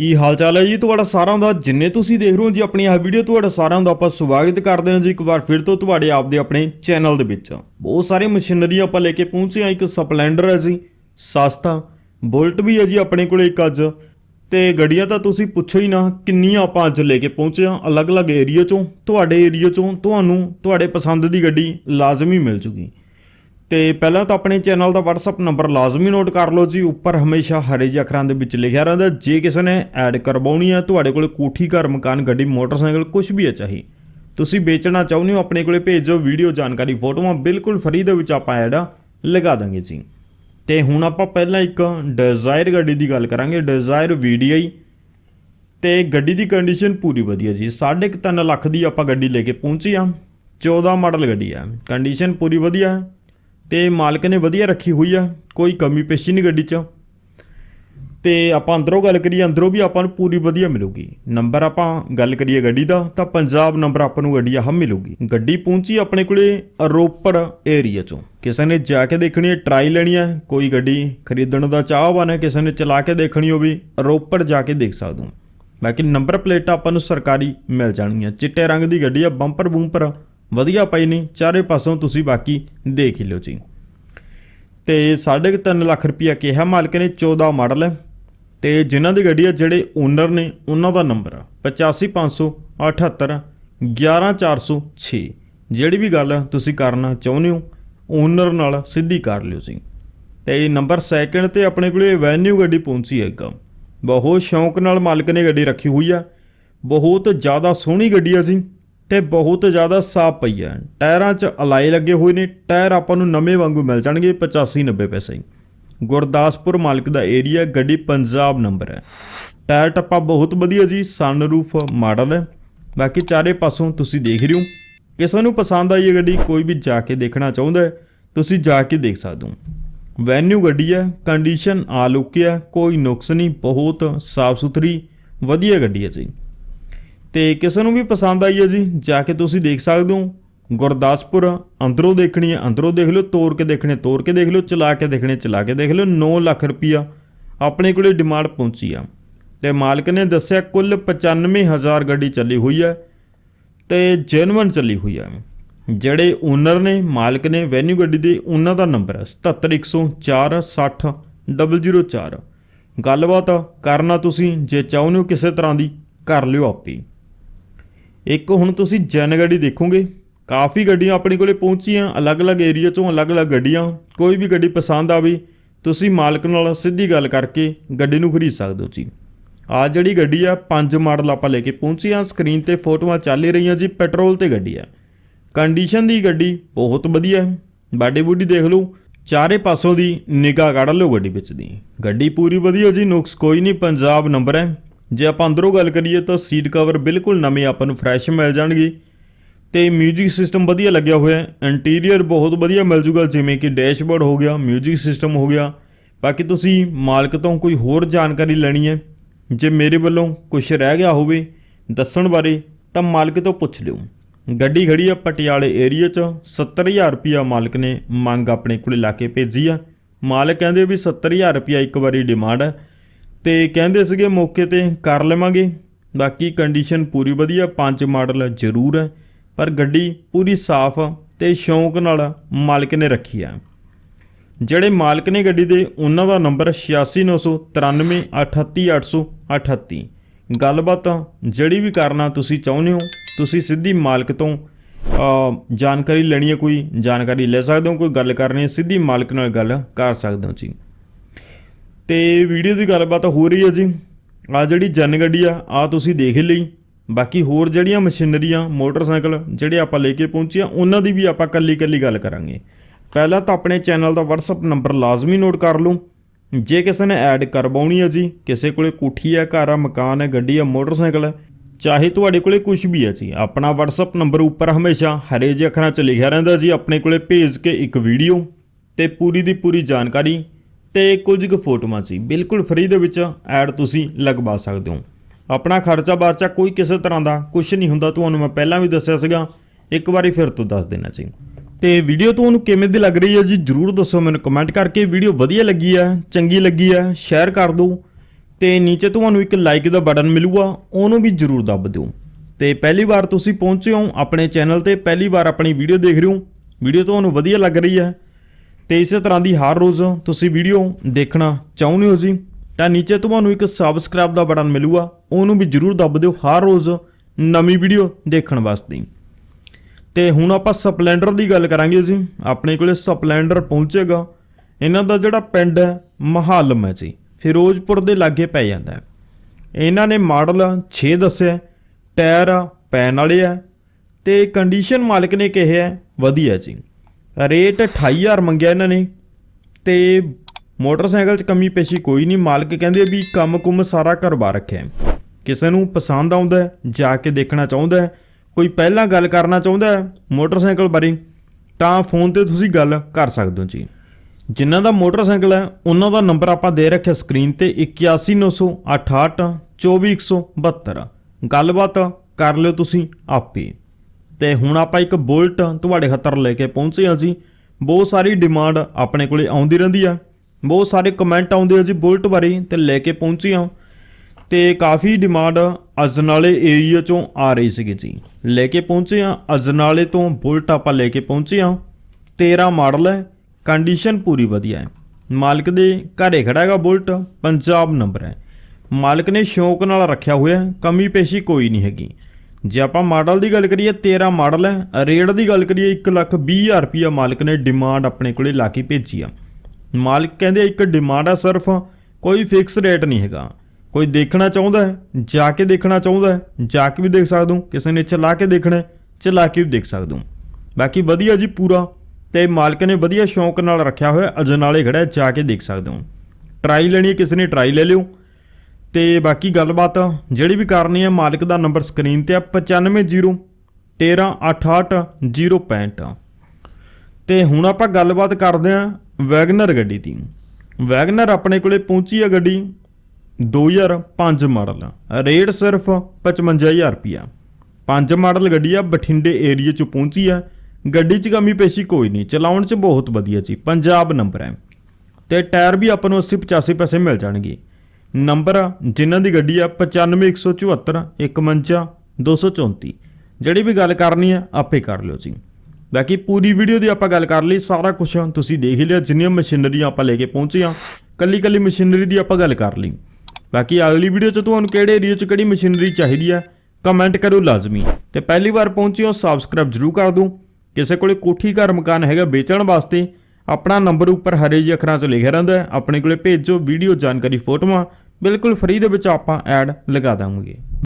ਕੀ ਹਾਲ ਚਾਲ ਹੈ ਜੀ? ਤੁਹਾਡਾ ਸਾਰਿਆਂ ਦਾ, ਜਿੰਨੇ ਤੁਸੀਂ ਦੇਖ ਰਹੇ ਹੋ ਜੀ ਆਪਣੀ ਆਹ ਵੀਡੀਓ ਤੁਹਾਡਾ ਸਾਰਿਆਂ ਦਾ ਆਪਾਂ ਸਵਾਗਤ ਕਰਦੇ ਹਾਂ ਜੀ ਇੱਕ ਵਾਰ ਫਿਰ ਤੋਂ ਤੁਹਾਡੇ ਆਪ ਦੇ ਆਪਣੇ ਚੈਨਲ ਦੇ ਵਿੱਚ। ਬਹੁਤ ਸਾਰੇ ਮਸ਼ੀਨਰੀ ਆਪਾਂ ਲੈ ਕੇ ਪਹੁੰਚੇ ਹਾਂ, ਇੱਕ ਸਪਲੈਂਡਰ ਹੈ ਜੀ, ਸਸਤਾ, ਬੁਲਟ ਵੀ ਹੈ ਜੀ ਆਪਣੇ ਕੋਲੇ ਇੱਕ ਅੱਜ। ਤੇ ਗੱਡੀਆਂ ਤਾਂ ਤੁਸੀਂ ਪੁੱਛੋ ਹੀ ਨਾ, ਕਿੰਨੀਆਂ ਆਪਾਂ ਅੱਜ ਲੈ ਕੇ ਪਹੁੰਚੇ ਹਾਂ, ਅਲੱਗ-ਅਲੱਗ ਏਰੀਆ ਚੋਂ, ਤੁਹਾਡੇ ਏਰੀਆ ਚੋਂ ਤੁਹਾਨੂੰ ਤੁਹਾਡੇ ਪਸੰਦ ਦੀ ਗੱਡੀ ਲਾਜ਼ਮੀ ਮਿਲ ਜੂਗੀ। ਤੇ ਪਹਿਲਾਂ ਤਾਂ ਆਪਣੇ ਚੈਨਲ ਦਾ WhatsApp ਨੰਬਰ ਲਾਜ਼ਮੀ ਨੋਟ ਕਰ ਲਓ ਜੀ, ਉੱਪਰ ਹਮੇਸ਼ਾ ਹਰੇ ਜਿਹੇ ਅੱਖਰਾਂ ਦੇ ਵਿੱਚ ਲਿਖਿਆ ਰਹਿੰਦਾ ਜੇ ਕਿਸੇ ਨੇ ਐਡ ਕਰਵਾਉਣੀ ਹੈ, ਤੁਹਾਡੇ ਕੋਲ ਕੋਠੀ, ਘਰ, ਮਕਾਨ, ਗੱਡੀ, ਮੋਟਰਸਾਈਕਲ ਕੁਝ ਵੀ ਹੈ ਚਾਹੀ, ਤੁਸੀਂ ਵੇਚਣਾ ਚਾਹੁੰਦੇ ਹੋ, ਆਪਣੇ ਕੋਲੇ ਭੇਜੋ, ਵੀਡੀਓ ਜਾਣਕਾਰੀ, ਫੋਟੋਆਂ ਬਿਲਕੁਲ ਫਰੀ ਦੇ ਵਿੱਚ ਆਪਾਂ ਐਡ ਲਗਾ ਦਾਂਗੇ ਜੀ। ਤੇ ਹੁਣ ਆਪਾਂ ਪਹਿਲਾਂ ਇੱਕ ਡਿਜ਼ਾਇਰ ਗੱਡੀ ਦੀ ਗੱਲ ਕਰਾਂਗੇ, ਡਿਜ਼ਾਇਰ VDI ਤੇ ਗੱਡੀ ਦੀ ਕੰਡੀਸ਼ਨ ਪੂਰੀ ਵਧੀਆ ਜੀ 3.5 ਲੱਖ ਦੀ ਆਪਾਂ ਗੱਡੀ ਲੈ ਕੇ ਪਹੁੰਚੀ ਆ 14 ਮਾਡਲ ਗੱਡੀ ਆ ਕੰਡੀਸ਼ਨ ਪੂਰੀ ਵਧੀਆ ਹੈ। ਤੇ ਮਾਲਕ ਨੇ ਵਧੀਆ ਰੱਖੀ ਹੋਈ ਆ, ਕੋਈ ਕਮੀ ਪੇਸ਼ੀ ਨਹੀਂ ਗੱਡੀ 'ਚ। ਤੇ ਆਪਾਂ ਅੰਦਰੋਂ ਗੱਲ ਕਰੀਏ, ਅੰਦਰੋਂ ਵੀ ਆਪਾਂ ਨੂੰ ਪੂਰੀ ਵਧੀਆ ਮਿਲੂਗੀ। ਨੰਬਰ ਆਪਾਂ ਗੱਲ ਕਰੀਏ ਗੱਡੀ ਦਾ, ਤਾਂ ਪੰਜਾਬ ਨੰਬਰ ਆਪਾਂ ਨੂੰ ਗੱਡੀ ਆਹ ਮਿਲੂਗੀ। ਗੱਡੀ ਪਹੁੰਚੀ ਆਪਣੇ ਕੋਲੇ ਰੋਪੜ ਏਰੀਆ ਚੋਂ। ਕਿਸੇ ਨੇ ਜਾ ਕੇ ਦੇਖਣੀ ਹੈ ਟਰਾਈ ਲੈਣੀ ਹੈ, ਕੋਈ ਗੱਡੀ ਖਰੀਦਣ ਦਾ ਚਾਹਵਾਨ ਹੈ, ਕਿਸੇ ਨੇ ਚਲਾ ਕੇ ਦੇਖਣੀ ਹੋਵੇ ਰੋਪੜ ਜਾ ਕੇ ਦੇਖ ਸਕਦੇ ਹੋ। ਬਾਕੀ ਨੰਬਰ ਪਲੇਟ ਆਪਾਂ ਨੂੰ ਸਰਕਾਰੀ ਮਿਲ ਜਾਣਗੀਆਂ। ਚਿੱਟੇ ਰੰਗ ਦੀ ਗੱਡੀ ਆ ਬੰਪਰ ਬੂੰਪਰ ਵਧੀਆ ਪਈ ਨੇ, ਚਾਰੇ ਪਾਸੋਂ ਤੁਸੀਂ ਬਾਕੀ ਦੇਖ ਹੀ ਲਿਓ ਜੀ। ਤੇ 3.5 ਲੱਖ ਰੁਪਇਆ ਕਿਹਾ ਮਾਲਕ ਨੇ 14 ਮਾਡਲ ਹੈ। ਤੇ ਜਿਨ੍ਹਾਂ ਦੀ ਗੱਡੀ ਆ ਜਿਹੜੇ ਓਨਰ ਨੇ, ਉਹਨਾਂ ਦਾ ਨੰਬਰ ਆ। 85578 11406 ਜਿਹੜੀ ਵੀ ਗੱਲ ਤੁਸੀਂ ਕਰਨਾ ਚਾਹੁੰਦੇ ਹੋ ਓਨਰ ਨਾਲ ਸਿੱਧੀ ਕਰ ਲਿਓ ਜੀ। ਤੇ ਨੰਬਰ ਸੈਕਿੰਡ ਤੇ ਆਪਣੇ ਕੋਲੇ ਵੈਨਿਊ ਗੱਡੀ ਪਹੁੰਚੀ ਹੈ ਇੱਕ। ਬਹੁਤ ਸ਼ੌਂਕ ਨਾਲ ਮਾਲਕ ਨੇ ਗੱਡੀ ਰੱਖੀ ਹੋਈ ਆ। ਬਹੁਤ ਜ਼ਿਆਦਾ ਸੋਹਣੀ ਗੱਡੀ ਆ ਜੀ। ਤੇ ਬਹੁਤ ਜ਼ਿਆਦਾ ਸਾਫ਼ ਪਈ ਹੈ ਟਾਇਰਾਂ 'ਚ ਅਲਾਈ ਲੱਗੇ ਹੋਏ ਨੇ, ਟਾਇਰ ਆਪਾਂ ਨੂੰ ਨਵੇਂ ਵਾਂਗੂ ਮਿਲ ਜਾਣਗੇ 85 90 ਪੈਸੇ। ਗੁਰਦਾਸਪੁਰ ਮਾਲਕ ਦਾ ਏਰੀਆ ਗੱਡੀ ਪੰਜਾਬ ਨੰਬਰ ਹੈ ਟਾਇਰ ਟੱਪਾ ਬਹੁਤ ਵਧੀਆ ਜੀ ਸਨਰੂਫ ਮਾਡਲ ਹੈ ਬਾਕੀ ਚਾਰੇ ਪਾਸੋਂ ਤੁਸੀਂ ਦੇਖ ਰਹੇ ਹੋ। ਕਿਸੇ ਨੂੰ ਪਸੰਦ ਆਈ ਇਹ ਗੱਡੀ, ਕੋਈ ਵੀ ਜਾ ਕੇ ਦੇਖਣਾ ਚਾਹੁੰਦਾ ਹੈ, ਤੁਸੀਂ ਜਾ ਕੇ ਦੇਖ ਸਕਦੇ ਹੋ। ਵੈਨਿਊ ਗੱਡੀ ਹੈ ਕੰਡੀਸ਼ਨ ਆਲ ਓਕੇ ਕੋਈ ਨੁਕਸ ਨਹੀਂ, ਬਹੁਤ ਸਾਫ਼ ਸੁਥਰੀ ਵਧੀਆ ਗੱਡੀ ਹੈ ਜੀ। ਤੇ ਕਿਸੇ ਨੂੰ ਵੀ ਪਸੰਦ ਆਈ ਹੈ ਜੀ, ਜਾ ਕੇ ਤੁਸੀਂ ਦੇਖ ਸਕਦੇ ਹੋ। ਗੁਰਦਾਸਪੁਰ, ਅੰਦਰੋਂ ਦੇਖਣੀ ਹੈ, ਅੰਦਰੋਂ ਦੇਖ ਲਿਓ ਤੋੜ ਕੇ ਦੇਖਣੇ ਤੋੜ ਕੇ ਦੇਖ ਲਿਓ, ਚਲਾ ਕੇ ਦੇਖਣੇ, ਚਲਾ ਕੇ ਦੇਖ ਲਿਓ 9 ਲੱਖ ਰੁਪਈਆ ਆਪਣੇ ਕੋਲੇ ਡਿਮਾਂਡ ਪਹੁੰਚੀ ਆ। ਤੇ ਮਾਲਕ ਨੇ ਦੱਸਿਆ ਕੁੱਲ 95000 ਗੱਡੀ ਚੱਲੀ ਹੋਈ ਹੈ ਤੇ ਜੈਨੂਇਨ ਚੱਲੀ ਹੋਈ ਹੈ ਜਿਹੜੇ ਓਨਰ ਨੇ, ਮਾਲਕ ਨੇ ਵੈਨਿਊ ਗੱਡੀ ਦੇ, ਉਹਨਾਂ ਦਾ ਨੰਬਰ ਹੈ 77104 60 ਗੱਲਬਾਤ ਕਰਨਾ ਤੁਸੀਂ, ਜੇ ਚਾਹੁੰਦੇ ਹੋ ਕਿਸੇ ਤਰ੍ਹਾਂ ਦੀ, ਕਰ ਲਿਓ ਆਪੇ। ਇੱਕ ਹੁਣ ਤੁਸੀਂ ਜਨ ਗੱਡੀ ਦੇਖੋਗੇ, ਕਾਫੀ ਗੱਡੀਆਂ ਆਪਣੇ ਕੋਲੇ ਪਹੁੰਚੀਆਂ, ਅਲੱਗ-ਅਲੱਗ ਏਰੀਆ ਚੋਂ ਅਲੱਗ-ਅਲੱਗ ਗੱਡੀਆਂ, ਕੋਈ ਵੀ ਗੱਡੀ ਪਸੰਦ ਆਵੇ, ਤੁਸੀਂ ਮਾਲਕ ਨਾਲ ਸਿੱਧੀ ਗੱਲ ਕਰਕੇ ਗੱਡੀ ਨੂੰ ਖਰੀਦ ਸਕਦੇ ਹੋ ਜੀ। ਆ ਜਿਹੜੀ ਗੱਡੀ ਆ, ਪੰਜ ਮਾਡਲ ਆਪਾਂ ਲੈ ਕੇ ਪਹੁੰਚੇ ਆ ਸਕਰੀਨ ਤੇ ਫੋਟੋਆਂ ਚੱਲ ਹੀ ਰਹੀਆਂ ਜੀ ਪੈਟਰੋਲ ਤੇ ਗੱਡੀ ਆ। ਕੰਡੀਸ਼ਨ ਦੀ ਗੱਡੀ ਬਹੁਤ ਵਧੀਆ ਹੈ, ਬਾਡੀ ਬੂਡੀ ਦੇਖ ਲਓ, ਚਾਰੇ ਪਾਸੋਂ ਦੀ ਨਿਗਾਹ ਕੱਢ ਲਓ ਗੱਡੀ ਵਿੱਚ ਦੀ। ਗੱਡੀ ਪੂਰੀ ਵਧੀਆ ਜੀ, ਨੁਕਸ ਕੋਈ ਨਹੀਂ, ਪੰਜਾਬ ਨੰਬਰ ਹੈ। ਜੇ ਆਪਾਂ ਅੰਦਰੋਂ ਗੱਲ ਕਰੀਏ ਤਾਂ ਸੀਟ ਕਵਰ ਬਿਲਕੁਲ ਨਵੇਂ ਆਪਾਂ ਨੂੰ ਫਰੈਸ਼ ਮਿਲ ਜਾਣਗੇ ਤੇ 뮤직 ਸਿਸਟਮ ਵਧੀਆ ਲੱਗਿਆ ਹੋਇਆ ਹੈ ਇੰਟੀਰੀਅਰ ਬਹੁਤ ਵਧੀਆ ਮਿਲ ਜੂਗਾ ਜਿਵੇਂ ਕਿ ਡੈਸ਼ਬੋਰਡ ਹੋ ਗਿਆ 뮤직 ਸਿਸਟਮ ਹੋ ਗਿਆ ਬਾਕੀ ਤੁਸੀਂ ਮਾਲਕ ਤੋਂ ਕੋਈ ਹੋਰ ਜਾਣਕਾਰੀ ਲੈਣੀ ਹੈ ਜੇ ਮੇਰੇ ਵੱਲੋਂ ਕੁਝ ਰਹਿ ਗਿਆ ਹੋਵੇ ਦੱਸਣ ਬਾਰੇ ਤਾਂ ਮਾਲਕ ਤੋਂ ਪੁੱਛ ਲਿਓ ਗੱਡੀ ਖੜੀ ਆ ਪਟਿਆਲੇ ਏਰੀਆ 'ਚ 70000 ਰੁਪਿਆ ਮਾਲਕ ਨੇ ਮੰਗ ਆਪਣੇ ਕੋਲੇ ਲਾ ਕੇ ਭੇਜੀ ਆ ਮਾਲਕ ਕਹਿੰਦੇ ਵੀ 70000 ਰੁਪਿਆ ਇੱਕ ਵਾਰੀ ਡਿਮਾਂਡ ਹੈ ਤੇ ਕਹਿੰਦੇ ਸੀਗੇ ਮੌਕੇ ਤੇ ਕਰ ਲਵਾਂਗੇ। ਬਾਕੀ ਕੰਡੀਸ਼ਨ ਪੂਰੀ ਵਧੀਆ, ਪੰਜ ਮਾਡਲ ਜ਼ਰੂਰ ਹੈ। ਪਰ ਗੱਡੀ ਪੂਰੀ ਸਾਫ਼ ਤੇ ਸ਼ੌਂਕ ਨਾਲ ਮਾਲਕ ਨੇ ਰੱਖੀ ਆ। ਜਿਹੜੇ ਮਾਲਕ ਨੇ ਗੱਡੀ ਦੇ, ਉਹਨਾਂ ਦਾ ਨੰਬਰ 8699388838 ਗੱਲਬਾਤ ਜਿਹੜੀ ਵੀ ਕਰਨਾ ਤੁਸੀਂ ਚਾਹੁੰਦੇ ਹੋ, ਤੁਸੀਂ ਸਿੱਧੀ ਮਾਲਕ ਤੋਂ ਜਾਣਕਾਰੀ ਲੈਣੀ ਹੈ ਕੋਈ, ਜਾਣਕਾਰੀ ਲੈ ਸਕਦੇ ਹੋ, ਕੋਈ ਗੱਲ ਕਰਨੀ ਹੈ, ਸਿੱਧੀ ਮਾਲਕ ਨਾਲ ਗੱਲ ਕਰ ਸਕਦੇ ਹੋ ਜੀ। ਤੇ ਵੀਡੀਓ ਦੀ ਗੱਲਬਾਤ ਹੋ ਰਹੀ ਹੈ ਜੀ। ਆ ਜਿਹੜੀ ਜਨ ਗੱਡੀ ਆ ਆ ਤੁਸੀਂ ਦੇਖ ਲਈ। ਬਾਕੀ ਹੋਰ ਜਿਹੜੀਆਂ ਮਸ਼ੀਨਰੀਆਂ, ਮੋਟਰਸਾਈਕਲ ਜਿਹੜੇ ਆਪਾਂ ਲੈ ਕੇ ਪਹੁੰਚੇ ਆ, ਉਹਨਾਂ ਦੀ ਵੀ ਆਪਾਂ ਕੱਲੀ ਕੱਲੀ ਗੱਲ ਕਰਾਂਗੇ। ਪਹਿਲਾਂ ਤਾਂ ਆਪਣੇ ਚੈਨਲ ਦਾ WhatsApp ਨੰਬਰ ਲਾਜ਼ਮੀ ਨੋਟ ਕਰ ਲਓ। ਜੇ ਕਿਸੇ ਨੇ ਐਡ ਕਰਵਾਉਣੀ ਹੈ ਜੀ, ਕਿਸੇ ਕੋਲੇ ਕੋਠੀ ਹੈ, ਘਰ ਆ ਮਕਾਨ ਹੈ, ਗੱਡੀ ਆ ਮੋਟਰਸਾਈਕਲ ਹੈ, ਚਾਹੇ ਤੁਹਾਡੇ ਕੋਲੇ ਕੁਝ ਵੀ ਹੈ ਜੀ, ਆਪਣਾ WhatsApp ਨੰਬਰ ਉੱਪਰ ਹਮੇਸ਼ਾ ਹਰੇ ਜਿਹੇ ਅੱਖਰਾਂ 'ਚ ਲਿਖਿਆ ਰਹਿੰਦਾ ਜੀ, ਆਪਣੇ ਕੋਲੇ ਭੇਜ ਕੇ ਇੱਕ ਵੀਡੀਓ ਤੇ ਪੂਰੀ ਦੀ ਪੂਰੀ ਜਾਣਕਾਰੀ ਤੇ ਕੁਝ ਕੁ ਫੋਟੋਆਂ ਸੀ। ਬਿਲਕੁਲ ਫ੍ਰੀ ਦੇ ਵਿੱਚ ਐਡ ਤੁਸੀਂ ਲਗਵਾ ਸਕਦੇ ਹੋ। ਆਪਣਾ ਖਰਚਾ ਬਾਰਚਾ ਕੋਈ ਕਿਸੇ ਤਰ੍ਹਾਂ ਦਾ ਕੁਝ ਨਹੀਂ ਹੁੰਦਾ। ਤੁਹਾਨੂੰ ਮੈਂ ਪਹਿਲਾਂ ਵੀ ਦੱਸਿਆ ਸੀਗਾ। ਇੱਕ ਵਾਰੀ ਫਿਰ ਤੋਂ ਦੱਸ ਦੇਣਾ ਸੀ। ਤੇ ਵੀਡੀਓ ਤੁਹਾਨੂੰ ਕਿਵੇਂ ਦੀ ਲੱਗ ਰਹੀ ਹੈ ਜੀ? ਜਰੂਰ ਦੱਸੋ ਮੈਨੂੰ ਕਮੈਂਟ ਕਰਕੇ। ਵੀਡੀਓ ਵਧੀਆ ਲੱਗੀ ਹੈ, ਚੰਗੀ ਲੱਗੀ ਹੈ ਸ਼ੇਅਰ ਕਰ ਦਿਓ। ਤੇ ਨੀਚੇ ਤੁਹਾਨੂੰ ਇੱਕ ਲਾਈਕ ਦਾ ਬਟਨ ਮਿਲੂਗਾ, ਉਹਨੂੰ ਵੀ ਜਰੂਰ ਦੱਬ ਦਿਓ। ਤੇ ਪਹਿਲੀ ਵਾਰ ਤੁਸੀਂ ਪਹੁੰਚੇ ਹੋ ਆਪਣੇ ਚੈਨਲ ਤੇ, ਪਹਿਲੀ ਵਾਰ ਆਪਣੀ ਵੀਡੀਓ ਦੇਖ ਰਹੇ ਹੋ। ਵੀਡੀਓ ਤੁਹਾਨੂੰ ਵਧੀਆ ਲੱਗ ਰਹੀ ਹੈ। ਤੇ ਇਸੇ ਤਰ੍ਹਾਂ ਦੀ ਹਰ ਰੋਜ਼ ਤੁਸੀਂ ਵੀਡੀਓ ਦੇਖਣਾ ਚਾਹੁੰਦੇ ਹੋ ਜੀ, ਤਾਂ ਨੀਚੇ ਤੁਹਾਨੂੰ ਇੱਕ ਸਬਸਕ੍ਰਾਈਬ ਦਾ ਬਟਨ ਮਿਲੂਗਾ, ਉਹਨੂੰ ਵੀ ਜਰੂਰ ਦੱਬ ਦਿਓ ਹਰ ਰੋਜ਼ ਨਵੀਂ ਵੀਡੀਓ ਦੇਖਣ ਵਾਸਤੇ। ਤੇ ਹੁਣ ਆਪਾਂ ਸਪਲੈਂਡਰ ਦੀ ਗੱਲ ਕਰਾਂਗੇ ਜੀ, ਆਪਣੇ ਕੋਲੇ ਸਪਲੈਂਡਰ ਪਹੁੰਚੇਗਾ, ਇਹਨਾਂ ਦਾ ਜਿਹੜਾ ਪਿੰਡ ਹੈ, ਮਹਾਲਮ ਹੈ ਜੀ, ਫਿਰੋਜ਼ਪੁਰ ਦੇ ਲਾਗੇ ਪੈ ਜਾਂਦਾ ਹੈ। ਇਹਨਾਂ ਨੇ ਮਾਡਲ 6 ਦੱਸਿਆ ਟਾਇਰ ਪੈਨ ਵਾਲੇ ਆ ਤੇ ਕੰਡੀਸ਼ਨ ਮਾਲਕ ਨੇ ਕਿਹਾ ਹੈ, ਵਧੀਆ ਜੀ। ਰੇਟ 28000 ਮੰਗਿਆ ਇਹਨਾਂ ਨੇ ਤੇ ਮੋਟਰਸਾਈਕਲ 'ਚ ਕਮੀ ਪੇਸ਼ੀ ਕੋਈ ਨਹੀਂ। ਮਾਲਕ ਕਹਿੰਦੇ ਵੀ ਕੰਮ ਕੁਮ ਸਾਰਾ ਕਰਵਾ ਰੱਖਿਆ। ਕਿਸੇ ਨੂੰ ਪਸੰਦ ਆਉਂਦਾ ਜਾ ਕੇ ਦੇਖਣਾ ਚਾਹੁੰਦਾ ਕੋਈ ਪਹਿਲਾਂ ਗੱਲ ਕਰਨਾ ਚਾਹੁੰਦਾ ਮੋਟਰਸਾਈਕਲ ਬਾਰੇ, ਤਾਂ ਫੋਨ ਤੇ ਤੁਸੀਂ ਗੱਲ ਕਰ ਸਕਦੇ ਹੋ ਜੀ। ਜਿਨ੍ਹਾਂ ਦਾ ਮੋਟਰਸਾਈਕਲ ਹੈ, ਉਹਨਾਂ ਦਾ ਨੰਬਰ ਆਪਾਂ ਦੇ ਰੱਖਿਆ ਸਕਰੀਨ ਤੇ 81968 24172 ਗੱਲਬਾਤ ਕਰ ਲਿਓ ਤੁਸੀਂ ਆਪੇ। ਤੇ ਹੁਣ ਆਪਾਂ ਇੱਕ ਬੁਲਟ ਤੁਹਾਡੇ ਖਾਤਰ ਲੈ ਕੇ ਪਹੁੰਚੇ ਹਾਂ ਜੀ। ਬਹੁਤ ਸਾਰੀ ਡਿਮਾਂਡ ਆਪਣੇ ਕੋਲੇ ਆਉਂਦੀ ਰਹਿੰਦੀ ਆ। ਬਹੁਤ ਸਾਰੇ ਕਮੈਂਟ ਆਉਂਦੇ ਆ ਜੀ ਬੁਲਟ ਬਾਰੇ ਤੇ ਲੈ ਕੇ ਪਹੁੰਚੇ ਹਾਂ। ਤੇ ਕਾਫੀ ਡਿਮਾਂਡ ਅਜਨਾਲੇ ਏਰੀਆ ਚੋਂ ਆ ਰਹੀ ਸੀਗੀ ਜੀ। ਲੈ ਕੇ ਪਹੁੰਚੇ ਹਾਂ। ਅਜਨਾਲੇ ਤੋਂ ਬੁਲਟ ਆਪਾਂ ਲੈ ਕੇ ਪਹੁੰਚੇ ਹਾਂ। 13 ਮਾਡਲ ਹੈ। ਕੰਡੀਸ਼ਨ ਪੂਰੀ ਵਧੀਆ ਹੈ। ਮਾਲਕ ਦੇ ਘਰੇ ਖੜਾ ਹੈਗਾ ਬੁਲਟ। ਪੰਜਾਬ ਨੰਬਰ ਹੈ। ਮਾਲਕ ਨੇ ਸ਼ੌਂਕ ਨਾਲ ਰੱਖਿਆ ਹੋਇਆ ਕਮੀ ਪੇਸ਼ੀ ਕੋਈ ਨਹੀਂ ਹੈਗੀ। ਜੇ ਆਪਾਂ ਮਾਡਲ ਦੀ ਗੱਲ ਕਰੀਏ 13 ਮਾਡਲ ਹੈ। ਰੇਟ ਦੀ ਗੱਲ ਕਰੀਏ 1,20,000 ਰੁਪਿਆ ਮਾਲਕ ਨੇ ਡਿਮਾਂਡ ਆਪਣੇ ਕੋਲੇ ਲਾ ਕੇ ਭੇਜੀ ਆ। ਮਾਲਕ ਕਹਿੰਦੇ ਇੱਕ ਡਿਮਾਂਡ ਆ ਸਿਰਫ ਕੋਈ ਫਿਕਸ ਰੇਟ ਨਹੀਂ ਹੈਗਾ। ਕੋਈ ਦੇਖਣਾ ਚਾਹੁੰਦਾ ਹੈ ਜਾ ਕੇ ਦੇਖਣਾ ਚਾਹੁੰਦਾ ਹੈ ਜਾ ਕੇ ਵੀ ਦੇਖ ਸਕਦੇ ਹੋ। ਕਿਸੇ ਨੇ ਚਲਾ ਕੇ ਦੇਖਣਾ ਚਲਾ ਕੇ ਵੀ ਦੇਖ ਸਕਦੇ ਹੋ। ਬਾਕੀ ਵਧੀਆ ਜੀ ਪੂਰਾ ਤੇ ਮਾਲਕ ਨੇ ਵਧੀਆ ਸ਼ੌਂਕ ਨਾਲ ਰੱਖਿਆ ਹੋਇਆ ਅਜਨਾਲੇ ਖੜਾ ਜਾ ਕੇ ਦੇਖ ਸਕਦੇ ਹੋ। ਟਰਾਈ ਲੈਣੀ ਹੈ ਕਿਸੇ ਨੇ ਟਰਾਈ ਲੈ ਲਿਓ। ਤੇ ਬਾਕੀ ਗੱਲਬਾਤ ਜਿਹੜੀ ਵੀ ਕਰਨੀ ਹੈ ਮਾਲਕ ਦਾ ਨੰਬਰ ਸਕਰੀਨ ਤੇ ਆ 9501 1388065 ਤੇ ਹੁਣ ਆਪਾਂ ਗੱਲਬਾਤ ਕਰਦੇ ਆਂ ਵੈਗਨਰ ਗੱਡੀ ਦੀ। ਵੈਗਨਰ ਆਪਣੇ ਕੋਲੇ ਪਹੁੰਚੀ ਆ ਗੱਡੀ 2005 ਮਾਡਲ। ਰੇਟ ਸਿਰਫ 55000 ਰੁਪਿਆ ਪੰਜ ਮਾਡਲ ਗੱਡੀ ਆ, ਬਠਿੰਡੇ ਏਰੀਆ ਚ ਪਹੁੰਚੀ ਆ। ਗੱਡੀ 'ਚ ਕਮੀ ਪੇਸ਼ੀ ਕੋਈ ਨਹੀਂ, ਚਲਾਉਣ 'ਚ ਬਹੁਤ ਵਧੀਆ ਜੀ, ਪੰਜਾਬ ਨੰਬਰ ਹੈ। ਤੇ ਟਾਇਰ ਵੀ ਆਪਾਂ ਨੂੰ 80 85 ਪੈਸੇ ਮਿਲ ਜਾਣਗੇ। ਨੰਬਰ ਆ, ਜਿਨ੍ਹਾਂ ਦੀ ਗੱਡੀ ਆ 95174 51 234 ਜਿਹੜੀ ਵੀ ਗੱਲ ਕਰਨੀ ਆ, ਆਪੇ ਕਰ ਲਿਓ ਜੀ। ਬਾਕੀ ਪੂਰੀ ਵੀਡੀਓ ਦੀ ਆਪਾਂ ਗੱਲ ਕਰ ਲਈ, ਸਾਰਾ ਕੁਝ ਤੁਸੀਂ ਦੇਖ ਹੀ ਲਿਆ, ਜਿੰਨੀਆਂ ਮਸ਼ੀਨਰੀਆਂ ਆਪਾਂ ਲੈ ਕੇ ਪਹੁੰਚੇ ਆ ਕੱਲੀ ਕੱਲੀ ਮਸ਼ੀਨਰੀ ਦੀ ਆਪਾਂ ਗੱਲ ਕਰ ਲਈ। ਬਾਕੀ ਅਗਲੀ ਵੀਡੀਓ 'ਚ ਤੁਹਾਨੂੰ ਕਿਹੜੇ ਏਰੀਆ 'ਚ ਕਿਹੜੀ ਮਸ਼ੀਨਰੀ ਚਾਹੀਦੀ ਆ ਕਮੈਂਟ ਕਰੋ ਲਾਜ਼ਮੀ। ਤੇ ਪਹਿਲੀ ਵਾਰ ਪਹੁੰਚਿਓ ਸਬਸਕ੍ਰਾਈਬ ਜਰੂਰ ਕਰ ਦਿਓ। ਕਿਸੇ ਕੋਲੇ ਕੋਠੀ ਘਰ ਮਕਾਨ ਹੈਗਾ, ਵੇਚਣ ਵਾਸਤੇ, ਆਪਣਾ ਨੰਬਰ ਉੱਪਰ ਹਰੇ ਜਿਹੇ ਅੱਖਰਾਂ 'ਚ ਲਿਖਿਆ ਰਹਿੰਦਾ ਹੈ। ਆਪਣੇ ਕੋਲੇ ਭੇਜੋ ਵੀਡੀਓ ਜਾਣਕਾਰੀ, ਫੋਟੋਆਂ। ਬਿਲਕੁਲ ਫ੍ਰੀ ਦੇ ਵਿੱਚ ਆਪਾਂ ਐਡ ਲਗਾ ਦਾਂਗੇ।